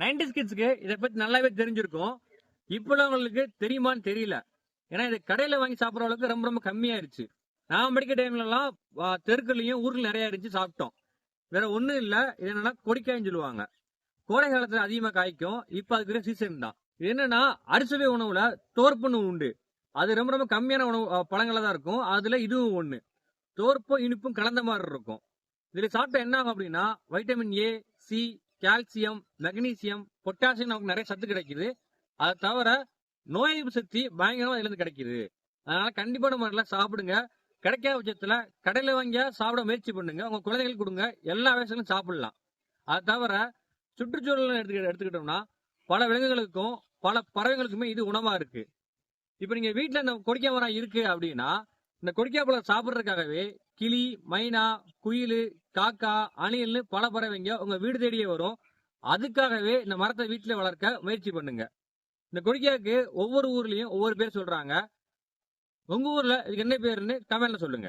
Nineties கிட்ஸ்க்கு இதை பத்தி நல்லாவே தெரிஞ்சிருக்கும். இப்போலாம் தெரியுமான்னு தெரியல. ஏன்னா இது கடையில வாங்கி சாப்பிட்ற அளவுக்கு ரொம்ப ரொம்ப கம்மியாயிருச்சு. நான் படிக்க டைம்லலாம் தெருக்கள்லையும் ஊர்ல நிறைய இருந்துச்சு சாப்பிட்டோம். வேற ஒன்றும் இல்லை. இது என்னன்னா கொடிக்காயின்னு சொல்லுவாங்க. கோடை காலத்துல அதிகமாக காய்க்கும். இப்போ அதுக்கு சீசன் தான். இது என்னன்னா அரிசுவை உணவுல தோற்புன்னு உண்டு. அது ரொம்ப ரொம்ப கம்மியான உணவு பழங்களாக தான் இருக்கும். அதுல இதுவும் ஒன்று தோற்பும் இனிப்பும் கலந்த மாதிரி இருக்கும். இதில் சாப்பிட்டா என்ன ஆகும் அப்படின்னா vitamin A C calcium magnesium potassium நமக்கு நிறைய சத்து கிடைக்குது. அதை தவிர நோய் எதிர்ப்பு சக்தி பயங்கரமா இதுல இருந்து கிடைக்குது. அதனால கண்டிப்பான முறையில சாப்பிடுங்க. கிடைக்காத பட்சத்துல கடையில வாங்கியா சாப்பிட முயற்சி பண்ணுங்க. உங்க குழந்தைகளுக்கு கொடுங்க. எல்லா வயசுலையும் சாப்பிடலாம். அது தவிர சுற்றுச்சூழல் எடுத்து எடுத்துக்கிட்டோம்னா பல விலங்குகளுக்கும் பல பறவைகளுக்குமே இது உணவா இருக்கு. இப்ப நீங்க வீட்டுல இந்த கொடிக்கா மரம் இருக்கு அப்படின்னா இந்த கொடிக்கா பழம் சாப்பிடுறதுக்காகவே கிளி மைனா குயில் காக்கா அணில்னு பல பறவைங்க உங்க வீடு தேடியே வரும். அதுக்காகவே இந்த மரத்தை வீட்டுல வளர்க்க முயற்சி பண்ணுங்க. இந்த கொடிக்காக்கு ஒவ்வொரு ஊர்லயும் ஒவ்வொரு பேர் சொல்றாங்க. உங்க ஊர்ல இதுக்கு என்ன பேருன்னு கமெண்ட்ல சொல்லுங்க.